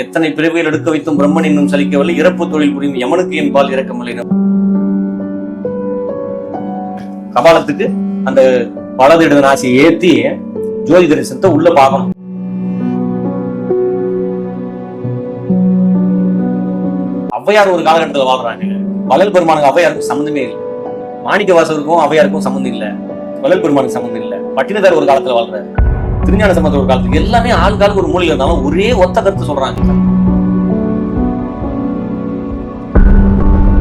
எத்தனை பிறவிகள் எடுக்க வைத்தும் பிரம்மன் இன்னும் சலிக்கவில்லை இறப்பு தொழில் புரியும் யமனுக்கு என் பால் இறக்கமில்லை கபாலத்துக்கு அந்த வலது இடது நாசியை ஏத்தி ஜோதி தரிசனத்தை உள்ள பார்க்கணும். ஔவையார் ஒரு காலகட்டத்தில் வாழ்றாங்க. வள்ளல் பெருமானுக்கு ஔவையாருக்கும் சம்மந்தமே இல்லை. மாணிக்க வாசகருக்கும் ஔவையாருக்கும் சம்மந்தம் இல்லை. வள்ளல் பெருமானுக்கு சம்மந்தம் இல்லை. பட்டினதார் ஒரு காலத்துல வாழ்றாரு. திருஞான சம்பந்தர் ஒரு காலத்துக்கு எல்லாமே ஆள் காலுக்கு ஒரு மூலையில் இருந்தாலும் ஒரே ஒத்த கருத்து சொல்றாங்க.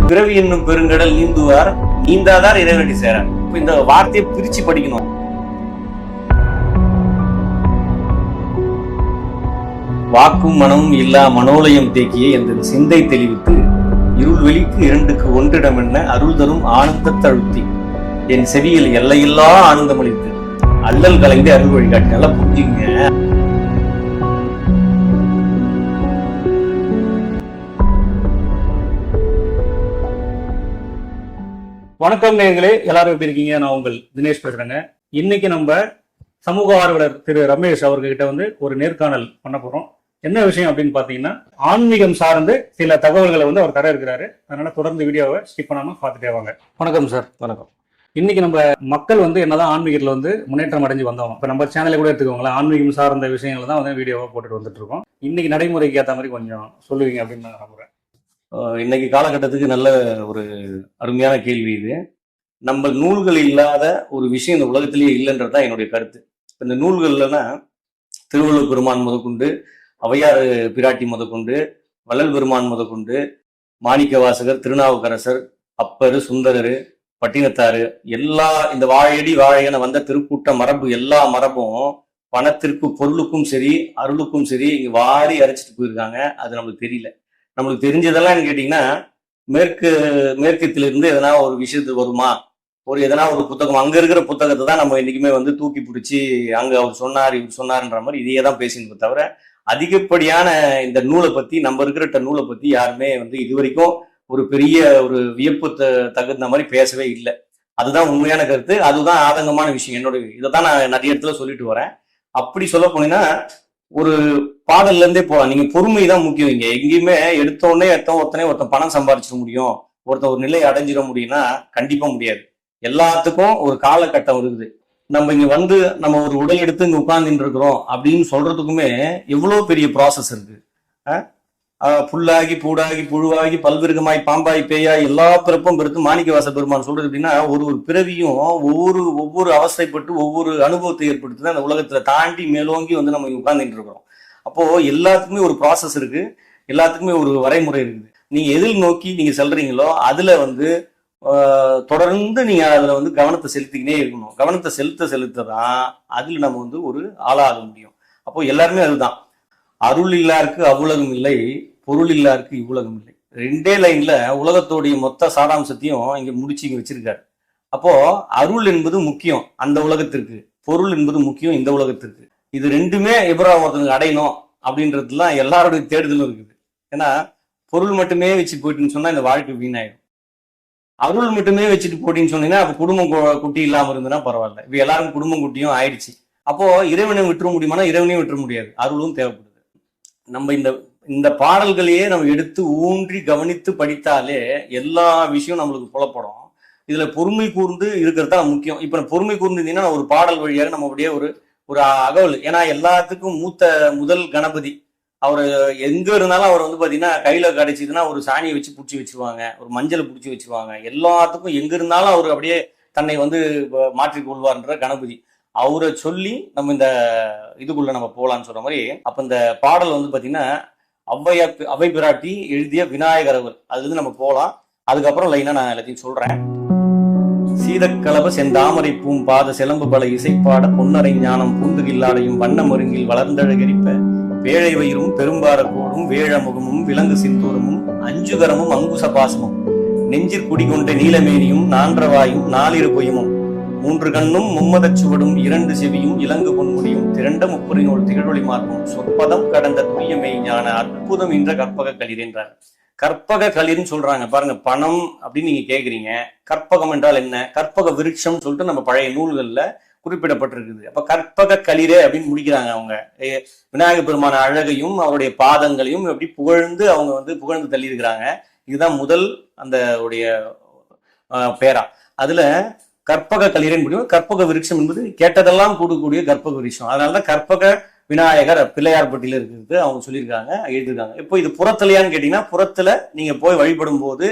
பிறவி என்னும் பெருங்கடல் நீந்துவார். நீந்தாதார் இறைவனடி சேர இந்த வார்த்தையை பிரிச்சு படிக்கணும். வாக்கும் மனமும் இல்லா மனோலயம் தேக்கிய என்ற சிந்தை தெளிவித்து இருள் வெளிக்கு இரண்டுக்கு ஒன்றிடம் என்ன அருள் தரும் ஆனந்த தழுத்தி என் செவியில் எல்லையில்லா ஆனந்தம் அளித்து அல்லல் கலைந்து அருள் வழிகாட்டி. நல்லா புரிஞ்சுங்க. வணக்கம் நேயர்களே. எல்லாரும் எப்படி இருக்கீங்க? நான் உங்கள் தினேஷ் பேசுறேங்க. இன்னைக்கு நம்ம சமூக ஆர்வலர் திரு ரமேஷ் அவர்கிட்ட வந்து ஒரு நேர்காணல் பண்ண போறோம். என்ன விஷயம் அப்படின்னு பாத்தீங்கன்னா ஆன்மீகம் சார்ந்து சில தகவல்களை வந்து அவர் தர இருக்கிறாரு. அதனால தொடர்ந்து வீடியோவை ஸ்கிப் பண்ணாம பார்த்துட்டே வாங்க. வணக்கம் சார் வணக்கம். இன்னைக்கு நம்ம மக்கள் வந்து என்னதான் ஆன்மீகத்தில் வந்து முன்னேற்றம் அடைஞ்சு வந்தோம். இப்போ நம்ம சேனலை கூட எடுத்துக்கோங்களேன். ஆன்மீகம் சார்ந்த விஷயங்கள் தான் வந்து வீடியோவாக போட்டுட்டு வந்துட்டு இருக்கோம். இன்னைக்கு நடைமுறைக்கு ஏற்ற மாதிரி கொஞ்சம் சொல்லுவீங்க அப்படின்னு நான் நம்புறேன். இன்னைக்கு காலகட்டத்துக்கு நல்ல ஒரு அருமையான கேள்வி இது. நம்ம நூல்கள் இல்லாத ஒரு விஷயம் இந்த உலகத்திலேயே இல்லைன்றது தான் என்னுடைய கருத்து. இப்ப இந்த நூல்கள்லனா திருவள்ளுவர் பெருமான் முதற்கொண்டு அவையார் பிராட்டி முதற்கொண்டு வள்ளல் பெருமான் முதற்கொண்டு மாணிக்க வாசகர் திருநாவுக்கரசர் அப்பர் சுந்தரர் பட்டினத்தாரு எல்லா இந்த வாழையடி வாழையன வந்த திருக்கூட்ட மரபு எல்லா மரபும் பணத்திற்கு பொருளுக்கும் சரி அருளுக்கும் சரி இங்க வாரி அரைச்சிட்டு போயிருக்காங்க. அது நம்மளுக்கு தெரியல. நம்மளுக்கு தெரிஞ்சதெல்லாம் கேட்டீங்கன்னா மேற்கு மேற்கத்திலிருந்து எதனா ஒரு விஷயத்து வருமா? ஒரு எதனா ஒரு புத்தகம் அங்க இருக்கிற புத்தகத்தை தான் நம்ம என்னைக்குமே வந்து தூக்கி பிடிச்சி அங்க அவர் சொன்னார் இவர் சொன்னார்ன்ற மாதிரி இதையே தான் பேசினது தவிர அதிகப்படியான இந்த நூலை பத்தி நம்ம இருக்கிற நூலை பத்தி யாருமே வந்து இது வரைக்கும் ஒரு பெரிய ஒரு வியப்பு தகுந்த மாதிரி பேசவே இல்லை. அதுதான் உண்மையான கருத்து. அதுதான் ஆதங்கமான விஷயம். என்னோட இதை தான் நான் நிறைய இடத்துல சொல்லிட்டு வரேன். அப்படி சொல்ல போனீங்கன்னா ஒரு பாடல்ல இருந்தே போகலாம் நீங்க பொறுமை தான் முக்கியம் இங்க. எங்கேயுமே எடுத்தோடனே எடுத்தோம் ஒருத்தனே ஒருத்தன் பணம் சம்பாரிச்சிட முடியும். ஒருத்தன் ஒரு நிலை அடைஞ்சிட முடியும்னா கண்டிப்பா முடியாது. எல்லாத்துக்கும் ஒரு காலகட்டம் இருக்குது. நம்ம இங்க வந்து நம்ம ஒரு உடல் எடுத்து இங்க உட்கார்ந்துட்டு இருக்கிறோம் அப்படின்னு சொல்றதுக்குமே எவ்வளவு பெரிய ப்ராசஸ் இருக்கு. அஹ்? புல்லாகி பூடாகி புழுவாகி பல்விருகமாய் பாம்பாய் பேயாய் எல்லா பிறப்பும் பெருத்து மாணிக்கவாச பெருமான் சொல்றது அப்படின்னா ஒரு ஒரு பிறவியும் ஒவ்வொரு ஒவ்வொரு அவஸ்தைப்பட்டு ஒவ்வொரு அனுபவத்தை ஏற்படுத்தி தான் அந்த உலகத்துல தாண்டி மேலோங்கி வந்து நம்ம உட்கார்ந்துட்டு இருக்கிறோம். அப்போ எல்லாத்துக்குமே ஒரு ப்ராசஸ் இருக்கு. எல்லாத்துக்குமே ஒரு வரைமுறை இருக்குது. நீங்க எதில் நோக்கி நீங்க செல்றீங்களோ அதுல வந்து தொடர்ந்து நீங்க அதுல வந்து கவனத்தை செலுத்திக்கினே இருக்கணும். கவனத்தை செலுத்த செலுத்த தான் அதுல நம்ம வந்து ஒரு ஆளாக முடியும். அப்போ எல்லாருமே அதுதான். அருள் இல்லாருக்கு அவ்வளவும் இல்லை. பொருள் இல்லாருக்கு இவ்வுலகம் இல்லை. ரெண்டே லைன்ல உலகத்தோடைய மொத்த சாராம்சத்தையும் இங்க முடிச்சு இங்க வச்சிருக்காரு. அப்போ அருள் என்பது முக்கியம் அந்த உலகத்திற்கு. பொருள் என்பது முக்கியம் இந்த உலகத்திற்கு. இது ரெண்டுமே எப்பரா ஒருத்தனுக்கு அடையணும் அப்படின்றதுலாம் எல்லாருடைய தேடுதலும் இருக்குது. ஏன்னா பொருள் மட்டுமே வச்சு போயிட்டுன்னு சொன்னா இந்த வாழ்க்கை வீணாயிடும். அருள் மட்டுமே வச்சுட்டு போட்டின்னு சொன்னீங்கன்னா அப்போ குடும்பம் குட்டி இல்லாம இருந்ததுன்னா பரவாயில்ல. இப்ப எல்லாரும் குடும்பம் குட்டியும் ஆயிடுச்சு. அப்போ இறைவனை விட்டுற முடியுமானா இறைவனையும் விட்டுற முடியாது. அருளும் தேவைப்படுது. நம்ம இந்த இந்த பாடல்களையே நம்ம எடுத்து ஊன்றி கவனித்து படித்தாலே எல்லா விஷயம் நம்மளுக்கு புலப்படும். இதுல பொறுமை கூர்ந்து இருக்கிறது தான் முக்கியம். இப்ப பொறுமை கூர்ந்து இருந்தீங்கன்னா ஒரு பாடல் வழியாக நம்ம அப்படியே ஒரு ஒரு அகவல். ஏன்னா எல்லாத்துக்கும் மூத்த முதல் கணபதி. அவர் எங்க இருந்தாலும் அவர் வந்து பாத்தீங்கன்னா கையில கிடைச்சதுன்னா ஒரு சாணியை வச்சு பிடிச்சி வச்சிருவாங்க. ஒரு மஞ்சளை பிடிச்சி வச்சிருவாங்க. எல்லாத்துக்கும் எங்க இருந்தாலும் அவர் அப்படியே தன்னை வந்து மாற்றிக் கொள்வார்ன்ற கணபதி. அவரை சொல்லி நம்ம இந்த இதுக்குள்ள நம்ம போகலான்னு சொல்ற மாதிரி அப்ப இந்த பாடல் வந்து பாத்தீங்கன்னா அவ்வையா அவை பிராட்டி எழுதிய விநாயகர் அவர் அதுல நம்ம போலாம். அதுக்கப்புறம் லைனா நான் எல்லாத்தையும் சொல்றேன். சீதக்கலப செந்தாமரை பூம் பாத சிலம்பு பல இசைப்பாட பொன்னரை ஞானம் பூந்துகில்லாடையும் வண்ண மருங்கில் வளர்ந்தழகரிப்ப வேழை வயிறும் பெரும்பாரக்கோடும் வேழமுகமும் விலங்கு சிந்தூரமும் அஞ்சுகரமும் அங்குச பாசமும் நெஞ்சிற் குடிகொண்ட நீலமேனியும் நான்றவாயும் நாளிரு பொய்யமும். மூன்று கண்ணும் மும்மதச் சுவடும் இரண்டு செவியும் இலங்கு பொன்முடியும் திரண்ட முப்புரினோள் திகழொளி மார்பும் சொற்பதம் கடந்த துரியமை ஞான அற்புதம் என்ற கற்பக களிர் என்றார். கற்பக களிர்னு சொல்றாங்க. பாருங்க பணம் அப்படின்னு நீங்க கேக்குறீங்க. கற்பகம் என்றால் என்ன? கற்பக விருட்சம் சொல்லிட்டு நம்ம பழைய நூல்கள்ல குறிப்பிடப்பட்டிருக்குது. அப்ப கற்பக களிரே அப்படின்னு முடிக்கிறாங்க அவங்க. விநாயகர் பெருமான அழகையும் அவருடைய பாதங்களையும் எப்படி புகழ்ந்து அவங்க வந்து புகழ்ந்து தள்ளியிருக்கிறாங்க. இதுதான் முதல் அந்த உடைய பேரா. அதுல கற்பக கல்லீரன் முடியும். கற்பக விருட்சம் என்பது கேட்டதெல்லாம் கூடக்கூடிய கற்பக விருட்சம். அதனாலதான் கற்பக விநாயகர் பிள்ளையார்பட்டியில இருக்கிறது. அவங்க சொல்லியிருக்காங்க எழுதியிருக்காங்க. இப்போ இது புறத்துலையான்னு கேட்டீங்கன்னா புறத்துல நீங்க போய் வழிபடும் போது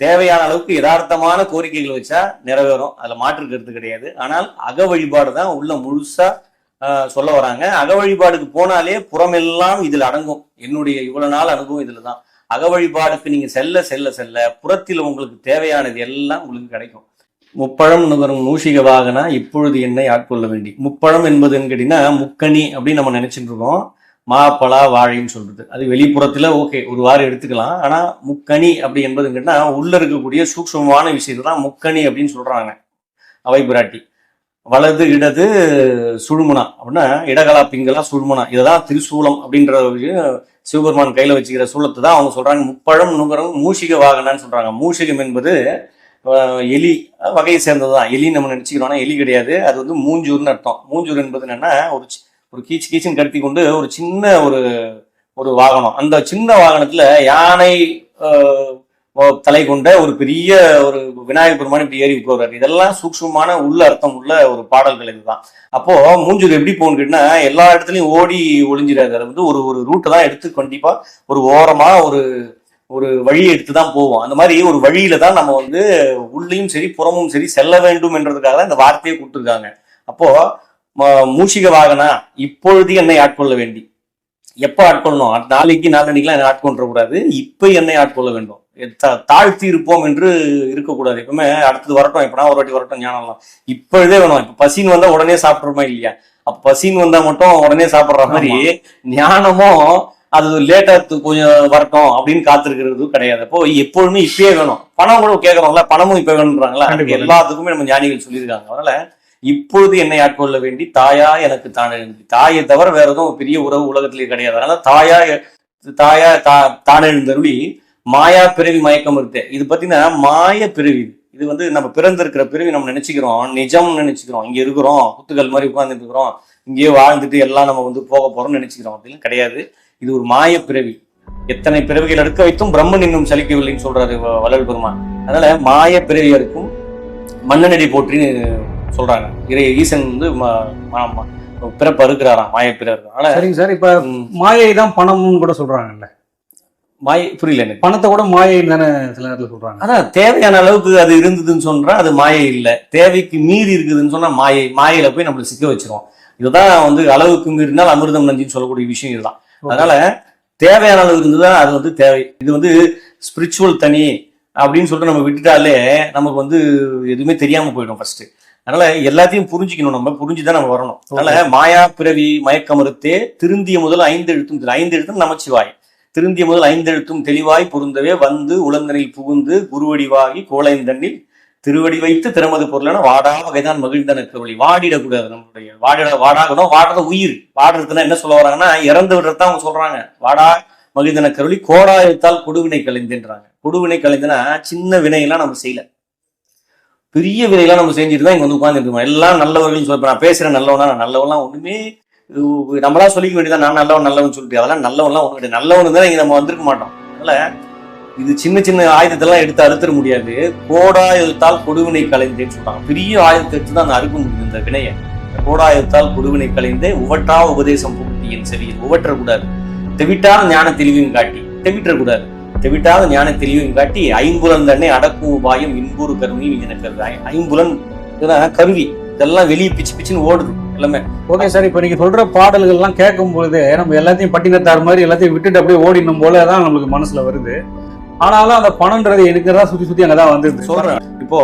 தேவையான அளவுக்கு யதார்த்தமான கோரிக்கைகள் வச்சா நிறைவேறும். அதுல மாற்று கருத்து கிடையாது. ஆனால் அக வழிபாடு தான் உள்ள முழுசா சொல்ல வராங்க. அக வழிபாடுக்கு போனாலே புறமெல்லாம் இதில் அடங்கும். என்னுடைய இவ்வளவு நாள் அனுபவம் இதுல தான் அக வழிபாடுக்கு நீங்க செல்ல செல்ல செல்ல புறத்தில் உங்களுக்கு தேவையானது எல்லாம் உங்களுக்கு கிடைக்கும். முப்பழம் நுகரும் மூஷிக வாகனா இப்பொழுது என்னை ஆட்கொள்ள வேண்டி. முப்பழம் என்பதுன்னு கேட்டீங்கன்னா முக்கணி அப்படின்னு நம்ம நினைச்சிட்டு இருக்கோம். மாப்பழா வாழைன்னு சொல்றது. அது வெளிப்புறத்துல ஓகே ஒரு வாரம் எடுத்துக்கலாம். ஆனா முக்கணி அப்படி என்பதுன்னு கேட்டால் உள்ள இருக்கக்கூடிய சூக்ஷ்மமான விஷயத்தை தான் முக்கணி அப்படின்னு சொல்றாங்க. அவை பிராட்டி. வலது இடது சுழுமுனா. அப்படின்னா இடகலா பிங்களா சுழுமுனா. இதுதான் திரிசூலம் அப்படின்ற ஒரு சிவபெருமான் கையில வச்சுக்கிற சூலத்தை தான் அவங்க சொல்றாங்க. முப்பழம் நுகரம் மூஷிக வாகனான்னு சொல்றாங்க. மூஷிகம் என்பது எலி வகையை சேர்ந்தது தான் எலி நம்ம நினச்சிக்கிறோம்னா எலி கிடையாது. அது வந்து மூஞ்சூர்னு அர்த்தம். மூஞ்சூர் என்பது என்னன்னா ஒரு ஒரு கீச்சு கீச்சுன்னு கடத்தி கொண்டு ஒரு சின்ன ஒரு ஒரு வாகனம். அந்த சின்ன வாகனத்துல யானை தலை கொண்ட ஒரு பெரிய ஒரு விநாயகர் பெருமான் இப்படி ஏறி உட்கார்றாரு இதெல்லாம் சூக்ஷ்மமான உள்ள அர்த்தம் உள்ள ஒரு பாடல்கள் இதுதான். அப்போ மூஞ்சூர் எப்படி போகணும்னு கேட்டீங்கன்னா எல்லா இடத்துலையும் ஓடி ஒளிஞ்சிடாது அது வந்து ஒரு ஒரு ரூட்டை தான் எடுத்து கண்டிப்பா ஒரு ஓரமா ஒரு ஒரு வழியை எடுத்து தான் போவோம். அந்த மாதிரி ஒரு வழியில தான் நம்ம வந்து உள்ளேயும் சரி புறமும் சரி செல்ல வேண்டும் என்றதுக்காக தான் இந்த வார்த்தையை கொடுத்துருக்காங்க. அப்போ மூஷிக வாகனா இப்பொழுது என்னை ஆட்கொள்ள வேண்டி. எப்போ ஆட்கொள்ளணும்? நாளைக்கு நாளன்னைக்குலாம் என்னை ஆட்கொள்ள கூடாது இப்போ என்னை ஆட்கொள்ள வேண்டும். தாழ்த்தி இருப்போம் என்று இருக்கக்கூடாது. எப்பவுமே அடுத்தது வரட்டும். எப்படா ஒரு வாட்டி வரட்டும் ஞானம்லாம் இப்பொழுதே வேணும் இப்ப பசின்னு வந்தா உடனே சாப்பிடுறோமா இல்லையா? அப்ப பசின்னு வந்தா மட்டும் உடனே சாப்பிடுற மாதிரி ஞானமும் அது லேட்டா கொஞ்சம் வரட்டும் அப்படின்னு காத்திருக்கிறது கிடையாது. அப்போ எப்பொழுதுமே இப்பயே வேணும். பணம் கூட கேட்கறோம்ல பணமும் இப்ப வேணும்ன்றாங்களா. எல்லாத்துக்குமே நம்ம ஞானிகள் சொல்லியிருக்காங்க. அதனால இப்பொழுது என்னை ஆட்கொள்ள வேண்டி தாயா எனக்கு தானே தாயை தவிர வேற எதுவும் பெரிய உறவு உலகத்திலே கிடையாது. அதனால தாயா தாயா தா தானே எழுந்தருளி மாயா பிறவி மயக்கம் இருக்கு. இது பார்த்தீங்கன்னா மாய பிறவி. இது. இது வந்து நம்ம பிறந்திருக்கிற பிறவி நம்ம நினைச்சுக்கிறோம். நிஜம் நினைச்சுக்கிறோம். இங்க இருக்கிறோம். குத்துக்கள் மாதிரி உட்கார்ந்துட்டு இருக்கிறோம். இங்கேயே வாழ்ந்துட்டு எல்லாம் நம்ம வந்து போக போறோம்னு நினைச்சுக்கிறோம். அப்படின்னு கிடையாது. இது ஒரு மாய பிறவி. எத்தனை பிறவிகள் எடுக்க வைத்தும் பிரம்மன் இன்னும் சலிக்கவில்லைன்னு சொல்றாரு வள்ளல் பெருமான். அதனால மாய பிறவியருக்கும் மன்னனடி போற்றின்னு சொல்றாங்க. இறை ஈசன் வந்து பிறப்பு அறுக்கிறாராம் மாய பிறர் அதனால சரிங்க சார் இப்ப மாயை தான் பணம்னு கூட சொல்றாங்கல்ல. மாய புரியல எனக்கு. பணத்தை கூட மாயைன்னு தானே சில நேரத்துல சொல்றாங்க. அதான் தேவையான அளவுக்கு அது இருந்ததுன்னு சொன்னா அது மாயை இல்லை. தேவைக்கு மீறி இருக்குதுன்னு சொன்னா மாயை மாயையில போய் நம்மள சிக்க வச்சிரும். இதுதான் வந்து அளவுக்கு மீறினால் அமிர்தம் நஞ்சின்னு சொல்லக்கூடிய விஷயம் இதுதான். அதனால தேவையான அளவு இருந்ததுதான் அது வந்து தேவை. இது வந்து ஸ்பிரிச்சுவல் தனி அப்படின்னு சொல்லிட்டு நம்ம விட்டுட்டாலே நமக்கு வந்து எதுவுமே தெரியாம போயிடும் ஃபர்ஸ்ட் அதனால எல்லாத்தையும் புரிஞ்சுக்கணும் நம்ம புரிஞ்சுதான் நம்ம வரணும். அதனால மாயா பிறவி மயக்கமறுத்தே திருந்திய முதல் ஐந்து எழுத்தும் ஐந்து எழுத்தும் நமச்சிவாய் திருந்திய முதல் ஐந்து எழுத்தும் தெளிவாய் பொருந்தவே வந்து உளந்தனில் புகுந்து குருவடிவாகி கோளைந்தண்ணில் திருவடி வைத்து திறமது பொருளான வாடா வகைதான் மகிழ்ந்தன கருளி வாடிடக்கூடாது நம்மளுடைய வாடிட வாடாகணும் வாடுறது உயிர். வாடுறதுன்னா என்ன சொல்ல வராங்கன்னா இறந்து விடுறதுதான் அவங்க சொல்றாங்க. வாடா மகிழ்ந்தன கருளி கோடாயத்தால் கொடுவினை கலைந்துன்றாங்க கொடுவினை கலைந்துனா சின்ன வினையெல்லாம் நம்ம செய்யல. பெரிய வினையெல்லாம் நம்ம செஞ்சுட்டு தான் இங்க வந்து உட்காந்துருக்கோம் எல்லாம் நல்லவர்கள் சொல்ல நான் பேசுறேன் நல்லவனா நான் நல்லவன்லாம் ஒண்ணுமே நம்மளா சொல்லிக்க வேண்டியதான் நான் நல்லவன் நல்லவன் சொல்லிட்டு அதெல்லாம் நல்லவன்லாம் ஒண்ணு கிடையாது. நல்லவன் தான் இங்க நம்ம வந்திருக்க மாட்டோம். அதனால இது சின்ன சின்ன ஆயுதத்தெல்லாம் எடுத்து அறுத்துட முடியாது. கோடாயுதத்தால் கொடுவினை கலைந்தேன்னு சொல்றாங்க. பெரிய ஆயுதத்தை எடுத்து தான் அந்த அறுக்க முடியும் இந்த வினையை. கோடாயுதத்தால் கொடுவினை கலைந்தே உவற்றா உபதேசம் புகுத்தியின் செவியில். உவற்றக்கூடாது தெவிட்டாத ஞான தெளிவையும் காட்டி. தெவிட்டக்கூடாது தெவிட்டாத ஞான தெளிவையும் காட்டி ஐம்புலன் தன்னை அடக்கும் உபாயம் இன்பூறு கருவியும் எனக்கு ஐம்புலன் இதெல்லாம் கருவி. இதெல்லாம் வெளியே பிச்சு பிச்சுன்னு ஓடுது எல்லாமே. ஓகே சார் இப்போ நீங்கள் சொல்கிற பாடல்கள்லாம் கேட்கும் பொழுது நம்ம எல்லாத்தையும் பட்டினத்தார் மாதிரி எல்லாத்தையும் விட்டுட்டு அப்படியே ஓடினும் போல தான் நம்மளுக்கு மனசில் வருது. ஆனாலும் அந்த பணம்ன்றது எடுக்கிறதா சுத்தி சுத்தி அங்கதான் வந்து சொல்றேன். இப்போ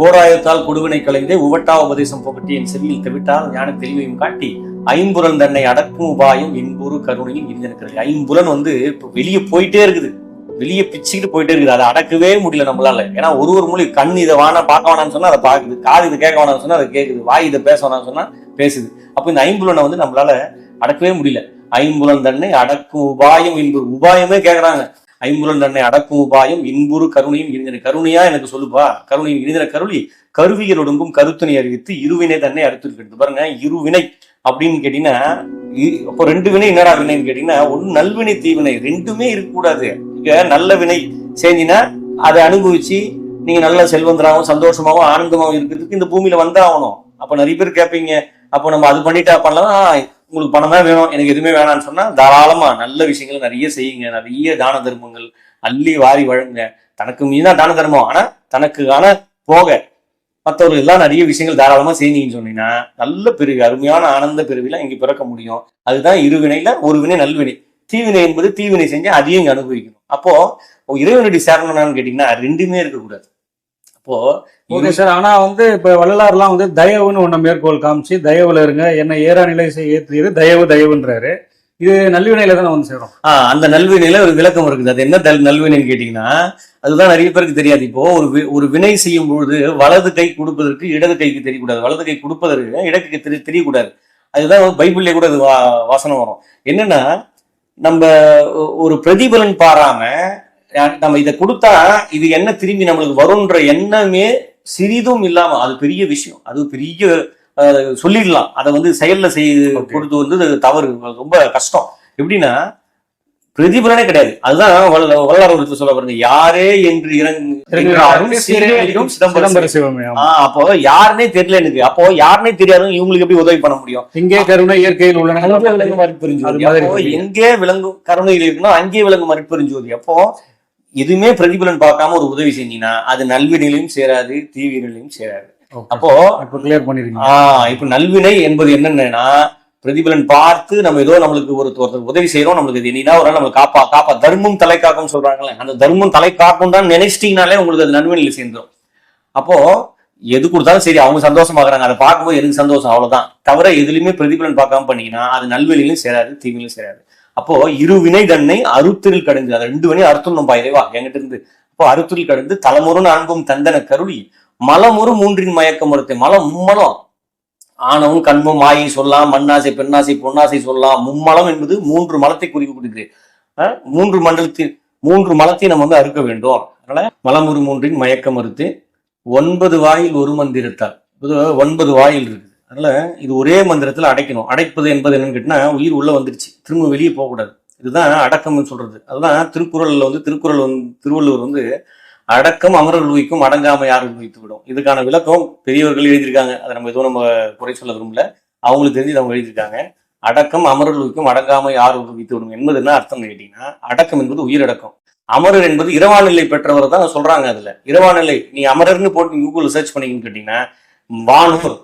போராயத்தால் கொடுவினை கலைந்தே உவட்டா உபதேசம் புகட்டி என் தவிட்டால் ஞான தெளிவையும் காட்டி ஐம்புலன் தன்னை அடக்கும் உபாயம் இன்புறு கருணையும் இருந்திருக்கிறது ஐம்புலன் வந்து இப்போ வெளியே போயிட்டே இருக்குது. வெளியே பிச்சுக்கிட்டு போயிட்டே இருக்குது. அதை அடக்கவே முடியல நம்மளால. ஏன்னா ஒரு ஒரு மொழி கண் இதை வானா பார்க்க வேணாம்னு சொன்னா அதை பார்க்குது. காது இதை கேட்க வேணாம்னு சொன்னா அதை கேட்குது. வாய் இதை பேச வேணாம்னு சொன்னா பேசுது. அப்போ இந்த ஐம்புலனை வந்து நம்மளால அடக்கவே முடியல. ஐம்புலன் தன்னை அடக்கும் உபாயம் என்பது உபாயமே கேட்குறாங்க ஐம்புலன் தன்னை அடக்கும் உபாயம் இன்புறு கருணையும் இனிதன. கருணையா எனக்கு சொல்லுப்பா கருணையும் இனிதன கருளி கருவியல் ஒடுங்கும் கருத்தினை அறிவித்து இருவினை தன்னை அடுத்திருக்கிறது பாருங்க இருவினை அப்படின்னு கேட்டீங்கன்னா இ- அப்போ ரெண்டு வினை என்னடா வினைன்னு கேட்டீங்கன்னா ஒண்ணு நல்வினை தீவினை ரெண்டுமே இருக்கக்கூடாது. இங்க நல்ல வினை செஞ்சினா அதை அனுபவிச்சு நீங்க நல்ல செல்வந்தராகவும் சந்தோஷமாகவும் ஆனந்தமாகவும் இருக்கிறதுக்கு இந்த பூமியில வந்தாகணும் அப்ப நிறைய பேர் கேட்பீங்க அப்போ நம்ம அது பண்ணிட்டா பண்ணலாம். உங்களுக்கு பணம் தான் வேணும் எனக்கு எதுவுமே வேணாம்னு சொன்னா தாராளமா நல்ல விஷயங்கள் நிறைய செய்யுங்க நிறைய தான தர்மங்கள் அள்ளி வாரி வழங்குங்க. தனக்கு மீதான் தான தர்மம். ஆனா தனக்குக்கான போக மற்றவர்கள் எல்லாம் நிறைய விஷயங்கள் தாராளமா செய்யுங்கன்னு சொன்னீங்கன்னா நல்ல பிரிவு அருமையான ஆனந்த பிரிவில இங்க பிறக்க முடியும். அதுதான் இருவினையில ஒரு வினை நல்வினை. தீவினை என்பது தீவினை செஞ்சு அதையும் இங்க அனுபவிக்கணும். அப்போ இறைவனுடைய என்னன்னு கேட்டீங்கன்னா ரெண்டுமே இருக்கக்கூடாது. அப்போ ஓகே சார் ஆனா வந்து இப்ப வள்ளலார்லாம் வந்து தயவுன்னு ஒண்ண மேற்கோள் காமிச்சு தயவுல இருங்க என்ன ஏறா நிலை ஏற்றியது தயவு தயவுன்றாரு. இது நல்வினையில தானே வந்து சேரும். ஆஹ் அந்த நல்வினையில ஒரு விளக்கம் இருக்குது. அது என்ன தல் நல்வினைன்னு கேட்டீங்கன்னா அதுதான் நிறைய பேருக்கு தெரியாது. இப்போ ஒரு ஒரு வினை செய்யும் பொழுது வலது கை கொடுப்பதற்கு இடது கைக்கு தெரியக்கூடாது. வலது கை கொடுப்பதற்கு இடது கை தெரிய தெரியக்கூடாது. அதுதான் பைபிள்ல கூட அது வா- வாசனம் வரும். என்னன்னா நம்ம ஒரு பிரதிபலன் பாராம நம்ம இதை கொடுத்தா இது என்ன திரும்பி நம்மளுக்கு வரும்ன்ற எண்ணமே சிறிதும் இல்லாம அது பெரிய விஷயம். அது பெரிய சொல்லிடலாம். அதை வந்து செயல்ல செய்து. கொடுத்து வந்து தவறு. ரொம்ப கஷ்டம். எப்படின்னா பிரதிபலனே கிடையாது. அதுதான் வள்ள- வள்ளலார் ஒரு இடத்துல சொல்ல பாருங்க யாரே என்று இறங்கு என்றாலும் சீரே அளிக்கும் சிதம்பரம் அப்போ யாருனே தெரியல எனக்கு. அப்போ யாருனே தெரியாதவங்க இவங்களுக்கு எப்படி உதவி பண்ண முடியும்? இங்கே கருணை இயற்கையில் உள்ளன. அங்கே விளங்கும் மறுப்பெருஞ்சோதி. எங்கே விளங்கும் கருணையில் இருக்கணும் அங்கே விளங்கும் மறுப்பெருஞ்சோதி அப்போ எதுவுமே பிரதிபலன் பார்க்காம ஒரு உதவி செஞ்சீங்கன்னா அது நல்வினையிலும் சேராது தீவினையிலும் சேராது. அப்போ இப்ப கிளியர் பண்ணிருக்கீங்க. ஆஹ் இப்ப நல்வினை என்பது என்னன்னா பிரதிபலன் பார்த்து நம்ம ஏதோ நம்மளுக்கு ஒரு ஒருத்தர் உதவி செய்யறோம் நம்மளுக்கு இது இனினா ஒரு நாள் நம்மளுக்கு காப்பா காப்பா தர்மம் தலை காக்கும் சொல்றாங்களே அந்த தர்மம் தலை காக்கும் தான் நினைச்சிட்டீங்கனாலே உங்களுக்கு அது நன்மையில சேர்ந்துரும். அப்போ எது கொடுத்தாலும் சரி அவங்க சந்தோஷமாகறாங்க. அதை பார்க்கும்போது எனக்கு சந்தோஷம் அவ்வளவுதான். தவிர எதுலயுமே பிரதிபலன் பார்க்காம பண்ணீங்கன்னா அது நல்வெளியிலும் சேராது தீமையிலும் சேராது. அப்போ இரு வினை தன்னை அறுத்தரில் கடந்து அந்த ரெண்டு வினை அறுத்தும் நம்ம இறைவா என்கிட்ட இருந்து. அப்போ அறுத்தரில் கடந்து தலைமுறுன்னு அன்பும் தந்தன கருளி மலமுறு மூன்றின் மயக்கம் மறுத்தை மலம் மும்மலம். ஆணவம் கண்பம் மாயை சொல்லலாம் மண்ணாசை பெண்ணாசை பொன்னாசை சொல்லலாம் மும்மலம் என்பது மூன்று மலத்தை குறிக்கக்கூடியது அஹ் மூன்று மண்டலத்தில் மூன்று மலத்தை நம்ம வந்து அறுக்க வேண்டும். அதனால மலமுறு மூன்றின் மயக்கம் மறுத்து ஒன்பது வாயில் ஒரு மந்திரத்தால் ஒன்பது வாயில் இருக்குது. அதனால இது ஒரே மந்திரத்தில் அடைக்கணும். அடைப்பது என்பது என்னன்னு கேட்டால் உயிர் உள்ளே வந்துருச்சு. திரும்ப வெளியே போகக்கூடாது. இதுதான் அடக்கம்னு சொல்கிறது அதுதான் திருக்குறளில் வந்து திருக்குறள் வந்து திருவள்ளுவர் வந்து அடக்கம் அமரர் உயிக்கும் அடங்காம யார் உயித்து விடும். இதுக்கான விளக்கம் பெரியவர்கள் எழுதியிருக்காங்க. அதை நம்ம எதுவும் நம்ம குறை சொல்ல விரும்பல. அவங்களுக்கு தெரிஞ்சு அவங்க எழுதியிருக்காங்க. அடக்கம் அமரர் உயிக்கும் அடங்காம யார் உயித்து விடும் என்பது என்ன அர்த்தம் கேட்டீங்கன்னா அடக்கம் என்பது உயிரடக்கம். அமரர் என்பது இரவாநிலை பெற்றவர் தான் சொல்றாங்க அதுல. இரவாநிலை நீ அமரர்னு போட்டு கூகுள் சர்ச் பண்ணீங்கன்னு கேட்டீங்கன்னா வானூர்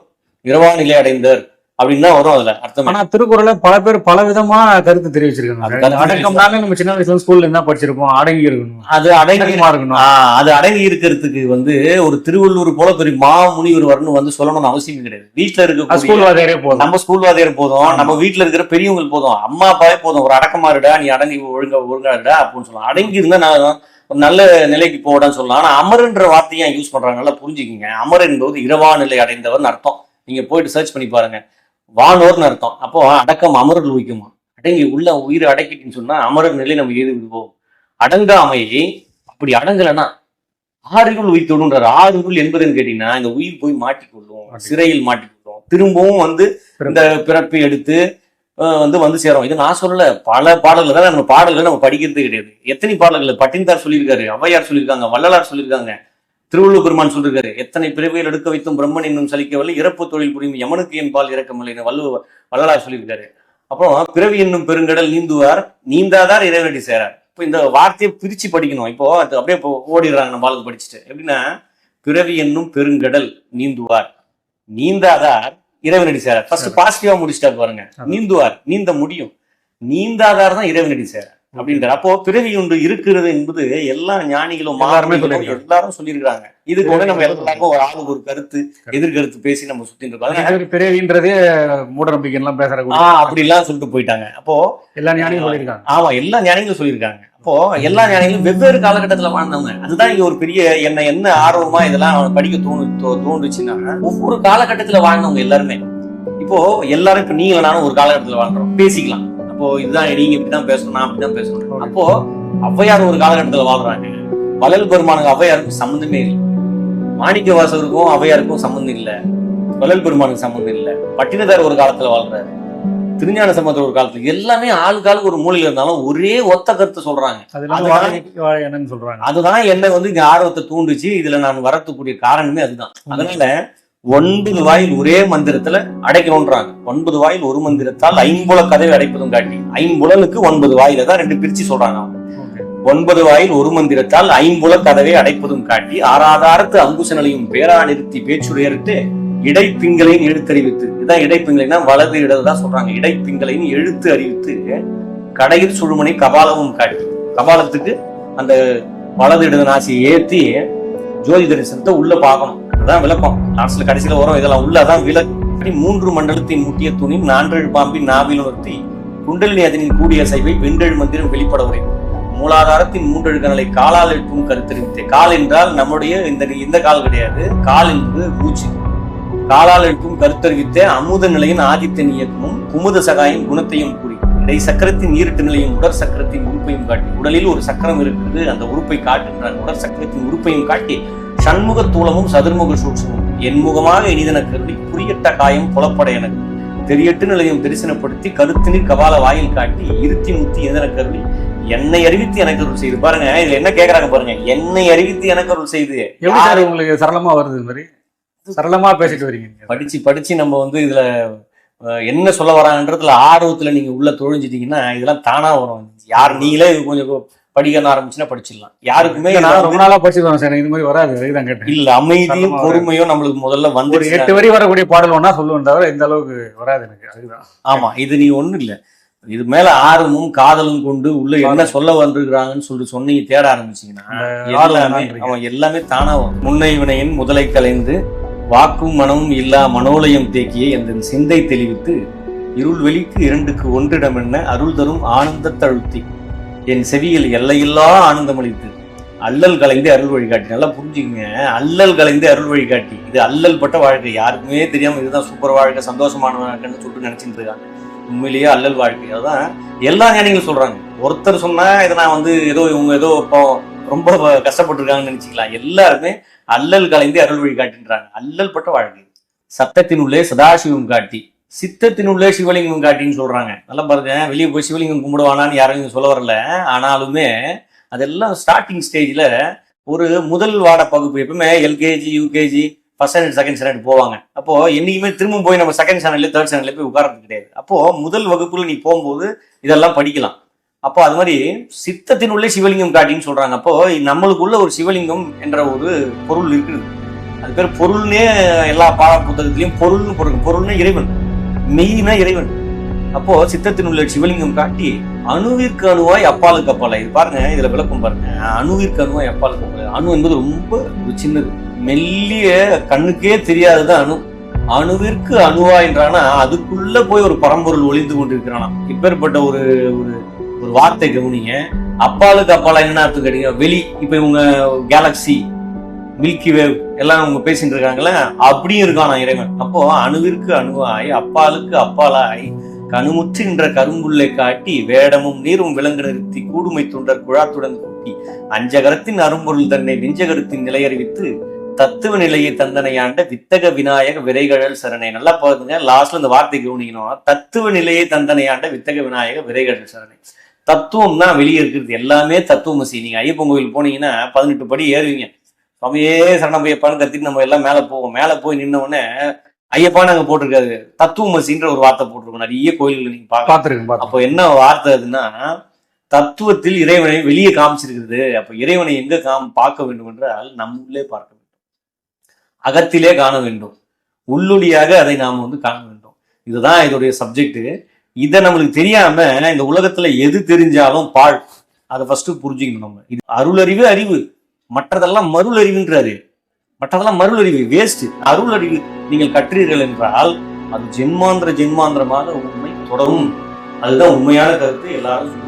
இரவாநிலை அடைந்தர் அப்படின்னு தான் வரும் அதுல அர்த்தம். ஆனா திருக்குறள்ல பல பேர் பல விதமா கருத்து தெரிவிச்சிருக்காங்க. அடக்கம்னாலே நம்ம சின்ன வயசுல ஸ்கூல்ல என்ன படிச்சிருப்போம்? அடங்கி இருக்கணும். அது அடங்கி இருக்கணும். அது அடங்கி இருக்கிறதுக்கு வந்து ஒரு திருவள்ளூர் போல பெரிய மா முனிவர் வரணும் வந்து சொல்லணும்னு அவசியம் கிடையாது. வீட்டுல இருக்க ஸ்கூல் வாதியாரே போதும். நம்ம ஸ்கூல் வாதியார் போதும். நம்ம வீட்டுல இருக்கிற பெரியவங்க போதும். அம்மா அப்பாவே போதும். ஒரு அடக்கமா இருடா நீ அடங்கி ஒழுங்கா ஒழுங்கா இருடா அப்படின்னு சொல்லலாம். அடங்கி இருந்தா நான் ஒரு நல்ல நிலைக்கு போடான்னு சொல்லலாம். ஆனா அமருன்ற வார்த்தையை யூஸ் பண்றாங்க நல்லா புரிஞ்சுக்கிங்க. அமர் என்பது இரவா நிலை அடைந்தவர்னு அர்த்தம். நீங்க போயிட்டு சர்ச் பண்ணி பாருங்க. வானோர்னு அர்த்தம். அப்போ அடக்கம் அமரர்கள் வைக்குமா அடங்கி உள்ள உயிரை அடக்கிட்டுன்னு சொன்னா அமரர் நிலை நம்ம ஏது விடுவோம். அடங்காமையை அப்படி அடங்கலைன்னா ஆறுகள் உயிர்த்தோடுன்றார். ஆறுகள் என்பதுன்னு கேட்டீங்கன்னா இந்த உயிர் போய் மாட்டிக்கொள்ளும் சிறையில் மாட்டிக்கொள்ளும். திரும்பவும் வந்து இந்த பிறப்பை. எடுத்து வந்து வந்து சேரும். இது நான் சொல்லல. பல பாடல்கள் தான் நம்ம பாடல்கள் நம்ம படிக்கிறது கிடையாது. எத்தனை பாடல்கள்? பட்டினத்தார் சொல்லியிருக்காரு ஔவையார் சொல்லியிருக்காங்க வள்ளலார் சொல்லியிருக்காங்க. திருவள்ளுவர் பெருமான் சொல்லியிருக்காரு எத்தனை பிறவியில் எடுக்க வைத்தும் பிரம்மன் இன்னும் சலிக்கவில்லை இறப்பு தொழில் புரியும் யமனுக்கு என் பால் இறக்கமில்லைன்னு வள்ளுவ வள்ளலார் சொல்லியிருக்காரு. அப்புறம் பிறவி என்னும் பெருங்கடல் நீந்துவார் நீந்தாதார் இறைவனடி சேரார். இப்போ இந்த வார்த்தையை பிரிச்சு படிக்கணும். இப்போ அது அப்படியே இப்போ ஓடிடுறாங்க நம்ம ஆளுங்க படிச்சுட்டு. எப்படின்னா பிறவி என்னும் பெருங்கடல் நீந்துவார் நீந்தாதார் இறைவனடி சேரார். ஃபர்ஸ்ட் பாசிட்டிவா முடிச்சிட்டா பாருங்க. நீந்துவார் நீந்த முடியும். நீந்தாதார் தான் இறைவனடி சேரார். அப்படின்றார் அப்போ பிறவி ஒன்று இருக்கிறது என்பது எல்லா ஞானிகளும் எல்லாருமே சொல்லியிருக்காங்க. இதுக்கு உடனே நம்ம எல்லாருக்கும் ஒரு ஆளுக்கு ஒரு கருத்து எதிர்கருத்து பேசி நம்ம சுத்திட்டு இருக்கோம். பிறவின்றதே மூட நம்பிக்கை எல்லாம் பேசுற ஆஹ் அப்படிலாம் சொல்லிட்டு போயிட்டாங்க. அப்போ எல்லா ஞானியும் சொல்லியிருக்காங்க. ஆமா எல்லா ஞானிகளும் சொல்லியிருக்காங்க. அப்போ எல்லா ஞானிகளும் வெவ்வேறு காலகட்டத்துல வாழ்ந்தவங்க. அதுதான் இங்க ஒரு பெரிய என்ன என்ன ஆர்வமா இதெல்லாம் படிக்க தோணு தோ- தோணுச்சுன்னா ஒவ்வொரு காலகட்டத்துல வாழ்ந்தவங்க எல்லாருமே. இப்போ எல்லாரும் இப்ப நீங்களும் நானும் ஒரு காலகட்டத்துல வாழ்றோம். பேசிக்கலாம். அப்போ இதுதான் நீங்க இப்படிதான் பேசணும் நான் அப்படிதான் பேசணும். அப்போ ஔவையார் ஒரு காலகட்டத்துல வாழ்றாங்க. வள்ளல் பெருமானுக்கு ஔவையாருக்கும் சம்மந்தமே இல்லை. மாணிக்க வாசகருக்கும் ஔவையாருக்கும் சம்மந்தம் இல்லை. வள்ளல் பெருமானுக்கு சம்மந்தம் இல்லை. பட்டினதார் ஒரு காலத்துல வாழ்றாரு. திருஞான சம்பந்தர் ஒரு காலத்துல எல்லாமே ஆளுக்கு ஆளுக்கு ஒரு மூலையில இருந்தாலும் ஒரே ஒத்த கருத்தை சொல்றாங்க. சொல்றாங்க. அதுதான் என்னை வந்து இங்க ஆர்வத்தை தூண்டுச்சு. இதுல நான் வரத்துக்கூடிய காரணமே அதுதான். அதனால ஒன்பது வாயில் ஒரே மந்திரத்துல அடைக்கணும்ன்றாங்க. ஒன்பது வாயில் ஒரு மந்திரத்தால் ஐம்புல கதவை அடைப்பதும் காட்டி. ஐம்புலனுக்கு ஒன்பது வாயில தான் ரெண்டு பிரிச்சு சொல்றாங்க அவங்க. ஒன்பது வாயில் ஒரு மந்திரத்தால் ஐம்புல கதவை அடைப்பதும் காட்டி ஆறாதாரத்து அங்குச நிலையும் பேரா நிறுத்தி பேச்சுடையர்ட்டு இடைப்பிங்களையும் எழுத்தறிவித்து இதான் இடைப்பிங்களைனா வலது இடது தான் சொல்றாங்க. இடைப்பிங்களையும் எழுத்து அறிவித்து கடையில் சுழுமனை கபாலமும் காட்டி. கபாலத்துக்கு அந்த வலது இடது நாசியை ஏத்தி ஜோதி தரிசனத்தை உள்ள பார்க்கணும் தான் விளக்கம். லாஸ்ட்ல கடைசியில வரும். இதெல்லாம் உள்ளதான் விளக்கு. மூன்று மண்டலத்தின் முட்டிய துணி நான்கு பாம்பின் நாவில் உணர்த்தி குண்டலினி அதனின் கூடிய சைவை வெண்டெழு மந்திரம் வெளிப்பட உரை. மூலாதாரத்தின் மூன்றெழு கணலை காலால் எழுப்பும் கருத்தறிவித்தே கால் என்றால் நம்முடைய இந்த இந்த கால் கிடையாது. கால் என்பது மூச்சு. காலால் எழுப்பும் கருத்தறிவித்தே அமுத நிலையின் ஆதித்தன் இயக்கமும் குமுத சகாயின் குணத்தையும் கூறி. இடை சக்கரத்தின் ஈரட்டு நிலையும் உடற் சக்கரத்தின் உறுப்பையும் காட்டி. உடலில் ஒரு சக்கரம் இருக்குது. அந்த உறுப்பை காட்டுகிறார் உடற் சக்கரத்தின் உறுப்பையும் காட்டி சண்முக தூளமும் சதுர்முக சூட்சமும். என்முகமாக இனிதன கருதி புரியட்ட காயம் புலப்பட எனக்கு. தெரியட்டு நிலையும் தரிசனப்படுத்தி கருத்தினில் கபால வாயில் காட்டி இருத்தி முத்தி எதன கருதி என்னை அறிவித்து எனக்கு அருள் செய்து. பாருங்க இதுல என்ன கேக்குறாங்க பாருங்க. என்னை அறிவித்து எனக்கு அருள் செய்து. எப்படி சார் உங்களுக்கு சரளமா வருது இந்த மாதிரி? சரளமா பேசிட்டு வரீங்க. படிச்சு படிச்சு நம்ம வந்து இதுல என்ன சொல்ல வராங்கன்றதுல ஆர்வத்துல நீங்க உள்ள தொழிஞ்சிட்டீங்கன்னா இதெல்லாம் தானா வரும். யார் நீங்களே இது கொஞ்சம் படிக்க ஆரம்பிச்சுன்னா படிச்சிடலாம். யாருக்குமே நான் ரொம்ப நாளா படிச்சிருக்கேன் சார் இது மாதிரி வராது கேட்டேன். இல்ல அமைதியும் பொறுமையும் நம்மளுக்கு முதல்ல வந்து எட்டு வரி வரக்கூடிய பாடல் ஒன்னா சொல்லுவேன் தவிர இந்த அளவுக்கு வராது எனக்கு அதுதான். ஆமா இது நீ ஒண்ணு இல்ல. இது மேல ஆர்வமும் காதலும் கொண்டு உள்ள என்ன சொல்ல வந்திருக்கிறாங்கன்னு சொல்லிட்டு சொன்னீங்க தேட ஆரம்பிச்சீங்கன்னா. அவன் எல்லாமே தானா முன்னை வினையின் முதலை கலைந்து வாக்கும் மனமும் இல்லா மனோலயம் தேக்கிய எந்த சிந்தை தெளிவித்து இருள் வெளிக்கு இரண்டுக்கு ஒன்றிடம் என்ன அருள் தரும் ஆனந்த தழுத்தி. என் செவியில் எல்லையில்லா ஆனந்தம் அல்லல் கலைந்து அருள் வழிகாட்டி நல்லா புரிஞ்சுக்கங்க. அல்லல் கலைந்து அருள் வழிகாட்டி இது அல்லல் பட்ட வாழ்க்கை. யாருக்குமே தெரியாமல் இதுதான் சூப்பர் வாழ்க்கை சந்தோஷமான வாழ்க்கைன்னு சொல்லிட்டு நினச்சிட்டு இருக்காங்க. உண்மையிலேயே அல்லல் வாழ்க்கை. அதுதான் எல்லா ஞானிகளும் சொல்கிறாங்க ஒருத்தர் சொன்னால் இதை நான் வந்து ஏதோ இவங்க ஏதோ இப்போ ரொம்ப கஷ்டப்பட்டுருக்காங்கன்னு நினச்சிக்கலாம். எல்லாருமே அல்லல் கலைந்து அருள் வழி காட்டுன்றாங்க. அல்லல் பட்ட வாழ்க்கை. சத்தத்தினுள்ளே சதாசிவம் காட்டி. சித்தத்தினுள்ளே சிவலிங்கம் காட்டின்னு சொல்கிறாங்க நல்லா பாருங்க. வெளியே போய் சிவலிங்கம் கும்பிடுவானான்னு யாரும் சொல்ல வரல. ஆனாலுமே அதெல்லாம் ஸ்டார்டிங் ஸ்டேஜில் ஒரு முதல் வாட பகுப்பு எப்பவுமே LKG UKG first standard second standard போவாங்க. அப்போ என்னைக்குமே திரும்ப போய் நம்ம செகண்ட் ஸ்டாண்டர்ட்லேயே தேர்ட் ஸ்டாண்டர்ட்லேயே போய் உட்கார்றது கிடையாது. அப்போ முதல் வகுப்புல நீ போகும்போது இதெல்லாம் படிக்கலாம். அப்போ அது மாதிரி சித்தத்தினுள்ளே சிவலிங்கம் காட்டின்னு சொல்றாங்க. அப்போ நம்மளுக்குள்ள ஒரு சிவலிங்கம் என்ற ஒரு பொருள் இருக்குது. அது பேர் பொருள்னே எல்லா பாட புத்தகத்திலையும் பொருள்னு பொருள் பொருள்னு இறைவன். மெயினா இறைவன். அப்போ சித்தத்தினுள்ள சிவலிங்கம் காட்டி அணுவிற்கு அணுவாய் அப்பாலுக்கு அப்பால? இது பாருங்க இதுல விளக்கம் பாருங்க. அணுவிற்கு அணுவாய் அப்பாலுக்கு அப்பால? அணு என்பது ரொம்ப ஒரு சின்னது. மெல்லிய கண்ணுக்கே தெரியாதது அணு. அணுவிற்கு அணுவா என்றானா அதுக்குள்ள போய் ஒரு பரம்பொருள் ஒளிந்து கொண்டிருக்கிறானா இப்பேற்பட்ட ஒரு ஒரு ஒரு வார்த்தை கவனிங்க. அப்பாலுக்கு அப்பாலா என்ன அர்த்தம் கேட்டீங்க? வெளி இப்ப இவங்க கேலக்சி மில்கி வேவ் எல்லாம் அவங்க பேசிட்டு இருக்காங்களே அப்படியும் இருக்கானா இறைவன். அப்போ அணுவிற்கு அணுவாய் அப்பாலுக்கு அப்பாலாய் கணுமுற்றுகின்ற கரும்புள்ளை காட்டி வேடமும் நீரும் விலங்கு நிறுத்தி கூடுமை தொண்டர் குழாத்துடன் கூட்டி அஞ்சகரத்தின் அரும்பொருள் தன்னை விஞ்சகரத்தின் நிலையறிவித்து தத்துவ நிலையை தந்தனையாண்ட வித்தக விநாயக விரைகழல் சரணை. நல்லா பாருங்க லாஸ்ட்ல இந்த வார்த்தை கவனிக்கணும். தத்துவ நிலையை தந்தனையாண்ட வித்தக விநாயக விரைகழல் சரணை. தத்துவம் தான் வெளியே இருக்கிறது. எல்லாமே தத்துவமசி நீங்க ஐயப்பன் கோயில் போனீங்கன்னா பதினெட்டு படி ஏறுவீங்க. சுவாமியே சரணம் ஐயப்பான்னு கத்திட்டு நம்ம எல்லாம் மேல போவோம். மேல போய் நின்ன உடனே ஐயப்பான்னு அங்க போட்டிருக்காரு. தத்துவமசின்ற ஒரு வார்த்தை போட்டிருக்கோம். நிறைய கோயில்கள் நீங்க பாத்து அப்போ என்ன வார்த்தை அதுன்னா தத்துவத்தில் இறைவனை வெளியே காமிச்சிருக்கிறது. அப்ப இறைவனை எங்க காம் பார்க்க வேண்டும் என்றால் நம் உள்ளே பார்க்க வேண்டும். அகத்திலே காண வேண்டும். உள்ளொளியாக அதை நாம் வந்து காண வேண்டும். இதுதான் இதோடைய சப்ஜெக்ட் இதை நம்மளுக்கு தெரியாம இந்த உலகத்துல எது தெரிஞ்சாலும் பாழ். அதை ஃபர்ஸ்ட் புரிஞ்சுக்கணும் நம்ம. இது அருளறிவு அறிவு. மற்றதெல்லாம் மருள் அறிவுன்றாரு மற்றதெல்லாம் மருள் அறிவு வேஸ்ட் அருள் அறிவு நீங்கள் கற்றீர்கள் என்றால் அது ஜென்மாந்திர ஜென்மாந்திரமாக உண்மை தொடரும். அதுதான் உண்மையான கருத்து எல்லாரும்